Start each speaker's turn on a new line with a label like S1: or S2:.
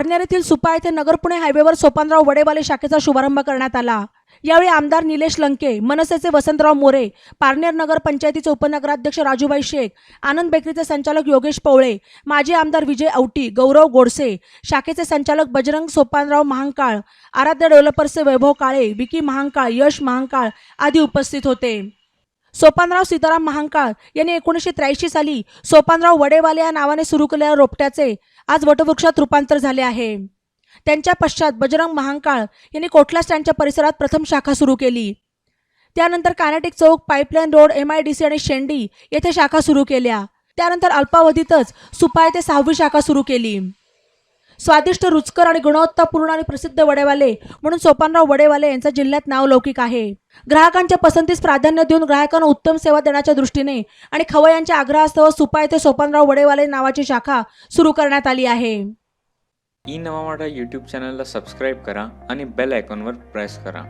S1: पारनेर येथील सुपा येथे नगर पुणे हायवेवर सोपानराव वडेवाले शाखेचा शुभारंभ करण्यात आला. यावेळी आमदार निलेश लंके मनसेचे वसंतराव मोरे पारनेर नगर पंचायतीचे उपनगराध्यक्ष राजूभाई शेख आनंद बेकरीचे संचालक योगेश पवळे माजी आमदार विजय औटी गौरव गोडसे शाखेचे संचालक बजरंग सोपानराव महांकाळ आराध्य डेव्हलपर्सचे वैभव काळे विकी महांकाळ यश महांकाळ आदी उपस्थित होते. सोपानराव सीताराम महांकाळ यांनी एकोणीसशे त्र्याऐंशी साली सोपानराव वडेवाले या नावाने सुरू केलेल्या रोपट्याचे आज वटवृक्षात रूपांतर झाले आहे. त्यांच्या पश्चात बजरंग महांकाळ यांनी कोटला स्टँडच्या परिसरात प्रथम शाखा सुरू केली? त्यानंतर कानाटिक चौक pipeline road M I D C आणि शेंडी येथे शाखा सुरू केल्या. त्यानंतर अल्पावधीतच सुपा येथे सहावी शाखा सुरू केली. स्वादिष्ट रुचकर आणि गुणवत्तापूर्ण आणि प्रसिद्ध वडेवाले म्हणून सोपानराव वडेवाले यांचा जिल्ह्यात नाव लौकिक आहे. ग्राहकांच्या पसंतीस प्राधान्य देऊन ग्राहकांना उत्तम सेवा देण्याच्या दृष्टीने आणि खवयांच्या आग्रहास्तव सुपा येथे सोपानराव वडेवाले नावाची शाखा सुरू करण्यात आली आहे.
S2: ई नवा यूट्यूब चॅनलला सबस्क्राईब करा आणि बेल आयकॉनवर प्रेस करा.